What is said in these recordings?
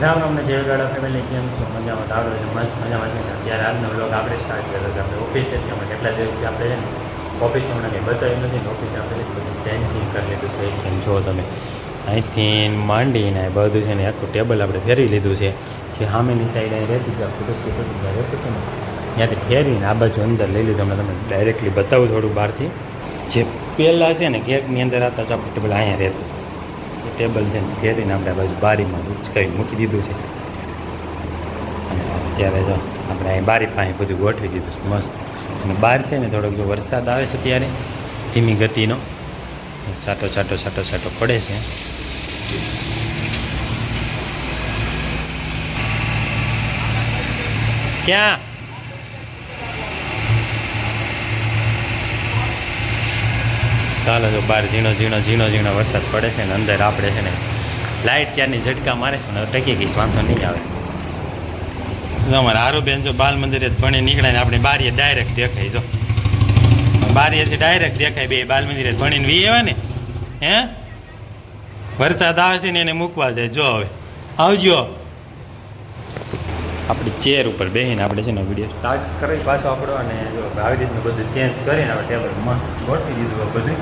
રામ રામને જય ગાડા ફેમિલી કેમ છો? મજામાં? આવડો છે. મસ્ત મજામાં છે અત્યારે આજનો બ્લોગ આપણે સ્ટાર્ટ કર્યો છે. આપણે ઓફિસે થી અમે કેટલા દિવસથી આપણે છે ને ઓફિસે હમણાં કંઈ બતાવ્યું નથી ને ઓફિસે આપણે બધું સેન્સિંગ કરી લીધું છે. કેમ છો તમે, અહીંથી માંડીને બધું છે ને આખું ટેબલ આપણે ફેરવી લીધું છે. જે સામેની સાઈડ અહીં રહેતું છે, આખું રસી રહેતું હતું ને. ત્યાંથી ફેરવીને આ બાજુ અંદર લઈ લીધું. તમને ડાયરેક્ટલી બતાવું થોડું બહારથી. જે પહેલાં છે ને કેકની અંદર હતા આપણું ટેબલ અહીંયા રહેતું. ટેબલ છે ફેરીને આપણે બાજુ બારીમાં ઉચકાવી મૂકી દીધું છે. અને અત્યારે જો આપણે અહીં બારી પાસે બધું ગોઠવી દીધું છે, મસ્ત. અને બહાર છે ને થોડોક જો વરસાદ આવે છે ત્યારે ધીમી ગતિનો છાંટો છાંટો છાંટો છાંટો પડે છે. ક્યાં? ચાલો જો બહાર ઝીણો ઝીણો ઝીણો ઝીણો વરસાદ પડે છે ને અંદર આપણે છે ને લાઇટ ક્યારની ઝટકા મારે છે ટકી ગઈશ વાંધો નહીં આવે. જો અમારે આરુબેન જો બાલ મંદિરે ભણી નીકળે ને આપણે બારીએ ડાયરેક્ટ દેખાય, જો. બારીએથી ડાયરેક્ટ દેખાય બે, બાલ મંદિરે ભણીને વી એવા ને, હે? વરસાદ આવે છે ને એને મૂકવા જાય, જો હવે. આવજો. આપણી ચેર ઉપર બેસીને આપણે છે ને વીડિયો સ્ટાર્ટ કરી પાછો આપણો અને જો આવી રીતનું બધું ચેન્જ કરીને આપણે ટેબલ મસ્ત ગોઠવી દીધું બધું.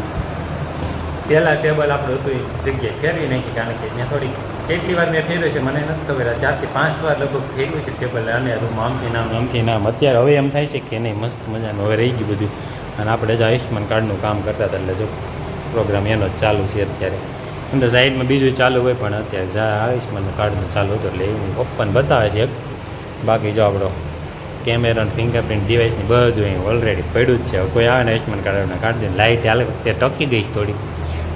પહેલાં ટેબલ આપણું હતું એ જગ્યાએ ફેરવી નાખી કારણ કે ત્યાં થોડી કેટલી વાર મેં ફેર્યું છે મને નથી ખબર. ચારથી પાંચ વાર લગભગ ફેરવ્યું છે ટેબલ અને રૂમ આમથી નામ આમથી નામ અત્યારે હવે એમ થાય છે કે નહીં, મસ્ત મજાનું હવે રહી ગયું બધું. અને આપણે જ આયુષ્યમાન કાર્ડનું કામ કરતા હતા એટલે જો પ્રોગ્રામ એનો જ ચાલુ છે અત્યારે. એમ સાઈડમાં બીજું ચાલુ હોય પણ અત્યારે આયુષ્યમાન કાર્ડનું ચાલુ હતું એટલે એવું પપ્પાને બતાવે છે એક બાકી જો આપણો કેમેરા ફિંગરપ્રિન્ટ ડિવાઇસની બધું અહીં ઓલરેડી પડ્યું જ છે. કોઈ આવે ને આયુષ્યમાન કાર્ડને કાઢી દે લાઇટ હાલે, તે ટકી ગઈ છે થોડી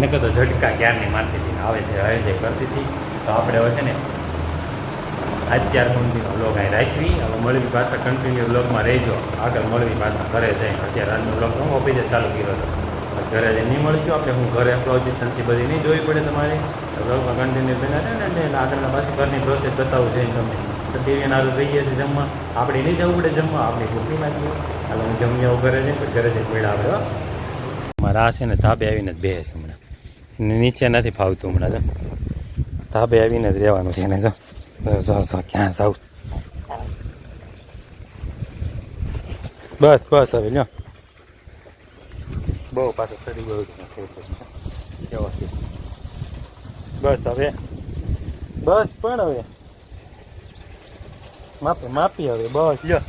નકર તો ઝટકા ક્યારની મારતી હતી આવે છે આવે છે, કરતી હતી. તો આપણે હવે છે ને અત્યાર સુધીનો બ્લોગ અહીં રાખવી. હવે મળવી પાછા કન્ટિન્યુ બ્લોગમાં રહેજો. આગળ મળવી પાછા ઘરે જાય અત્યારે આજનો બ્લોગ હું ઓફિસે ચાલુ કર્યો હતો. ઘરે જઈને નહીં મળીશું આપણે. હું ઘરે પ્રોજેક્શન છે બધી નહીં જોવી પડે તમારે. બ્લોગમાં કન્ટિન્યુ બના ને આગળના પાછી ઘરની પ્રોસેસ બતાવું જોઈએ તમને. તો ટીવી નારું થઈ ગયા છે જમવા. આપણે નહીં જવું પડે જમવા આપણે ભૂખી લાગી હાલ હું જમી આવું ઘરે છે ઘરે જઈને મેળા આપણે મારા છે ને ધાબે આવીને જ બેસે હમણાં. નીચે નથી ફાવતું હમણાં જો. ધાબે આવીને જ રહેવાનું છે એને જો. જો, જો, જો, ક્યાં જાવ બસ બસ હવે લ્યો. બહુ પાછું ચડી ગયો છે? બસ હવે. બસ પણ હવે. માપે માપી હવે બસ. લ્યો.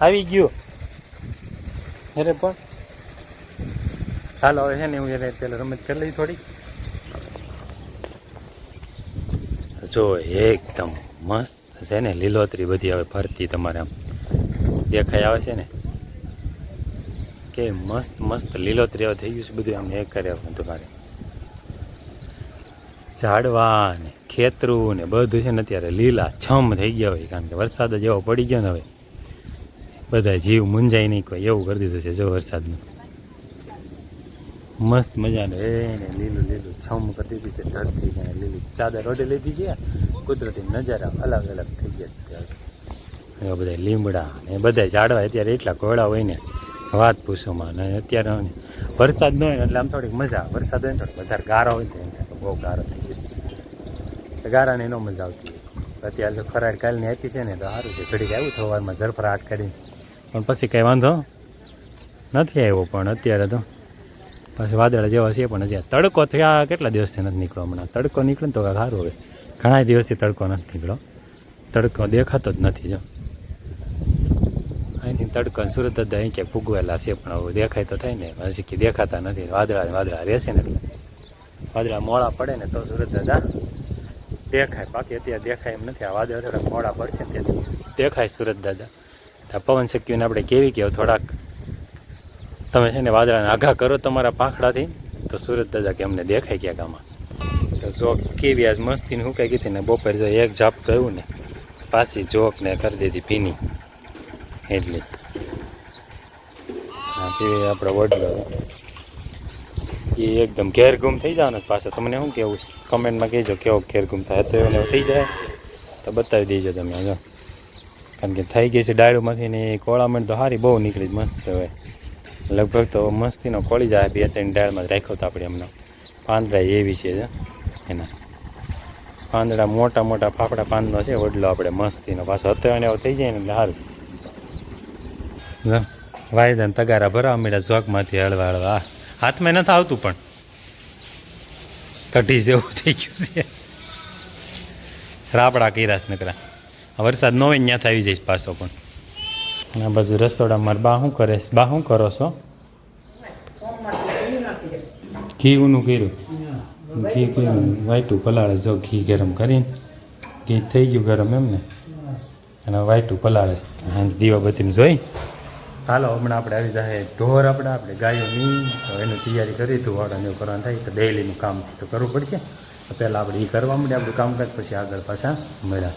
આવી ગયો. અરે પણ. હાલો હવે છે ને હું એને પેલા રમત કરી લઈ થોડી જો એકદમ મસ્ત છે ને લીલોતરી બધી હવે ફરતી તમારે આમ. દેખાઈ આવે છે ને? કે મસ્ત મસ્ત લીલોતરી હવે થઈ ગયું છે બધું. આમ એ કરે તમારે. ઝાડવા ને ખેતરું ને બધું છે ને અત્યારે લીલા, છમ થઈ ગયા હોય, કારણ કે વરસાદ જ એવો પડી ગયો ને હવે. બધા જીવ મુંજાઈ નહીં કોઈ, એવું કરી દીધું છે જો વરસાદનું. મસ્ત મજાનું એને લીલું લીલું છમ કરી દીધી છે, ધરતી ને લીલી ચાદર ઓઢી લીધી છે, કુદરતી નજારા અલગ અલગ થઈ ગયા એવા બધા લીમડા ને બધા ઝાડવા, અત્યારે એટલા ઘોડા હોય ને, વાત પૂછોમાં ને અત્યારે વરસાદ ન હોય એટલે આમ થોડીક મજા વરસાદ હોય ને થોડીક વધારે ગારો હોય ને થાય બહુ ગારો થઈ ગયો તો ગારાની ન મજા આવતી અત્યારે જો ખરાડ કાલની આપી છે ને, તો સારું છે. ઘડીક આવ્યું થવામાં ઝરફરાટ કરીને પણ પછી કંઈ વાંધો નથી આવ્યો પણ અત્યારે તો. પછી વાદળ જેવા છે પણ હજી તડકો થયા કેટલા દિવસથી નથી નીકળ્યો હમણાં? તડકો નીકળે ને તો સારું હવે. ઘણા દિવસથી તડકો નથી નીકળ્યો. તડકો દેખાતો જ નથી, જો. અહીંથી તડકો સુરત જ અહીં ક્યાંક ફૂગવેલા છે પણ હવે દેખાય તો થાય ને. હજી કે દેખાતા નથી. વાદળા વાદળા રહેશે ને એટલે. વાદળા મોડા પડે ને તો સુરત દાદા દેખાય. બાકી અત્યારે દેખાય એમ નથી. આ વાદળા થોડાક મોડા પડશે ને દેખાય સુરત દાદા. તો આ પવન શક્તિને આપણે કેવી કહેવું થોડાક તમે છે ને વાદળાને આઘા કરો તમારા પાંખડાથી, તો સુરત દાદા કે અમને દેખાય ક્યાંક આમાં. તો જોક કેવી આજ મસ્તીને હું કઈ કીધી ને બપોર જો એક જાપ ગયું ને, પાછી જોક ને કરી દીધી ભીની. એટલી. હા, તે આપણો વડલો એ એકદમ ઘેરગુમ થઈ જાવ ને પાછો તમને શું કેવું કમેન્ટમાં કહેજો કેવો ઘેરગુમ થાય. તો એને થઈ જાય. તો બતાવી દેજો તમે જો. કારણ કે થઈ ગઈ છે ડાળુમાંથી ને એ કોળામણ તો સારી બહુ નીકળી મસ્ત હવે. લગભગ તો મસ્તીનો કોળી જાય બે ત્રણ ડાળમાં રાખ્યો તો આપણે એમનો. પાંદડા એવી છે એના. પાંદડા મોટા મોટા ફાફડા પાંદનો છે વડલો આપણે મસ્તીનો. પાછો હતો એવો થઈ જાય ને સારું જો, તગારા ભરાવા મળ્યા જોકમાંથી હળવા હળવા. હાથમાં નથી આવતું પણ. કઢી જેવું થઈ ગયું છે. રાપડા કીરાસ નકરા. વરસાદ નો ત્યાંથી આવી જઈશ પાછો પણ. આ બાજુ રસોડા મારે બા શું કરે? બા શું કરો છો? ઘી ઊનું કર્યું. ઘી કર્યું. વાઈટું પલાળે જો ઘી ગરમ કરીને. ઘી થઈ ગયું ગરમ એમ ને અને વાઈટું પલાળે છે. દીવા બત્તીને જોઈ. હાલો, હમણાં આપણે આવી જાય ઢોર આપણે આપણે ગાયોની. તો એની તૈયારી કરી વાળાને એવું કરવાનું થાય. તો ડેલીનું કામ છે, તો કરવું પડશે. પહેલાં આપણે એ કરવા માંડે આપણું કામકાજ, પછી આગળ પાછા મળ્યા.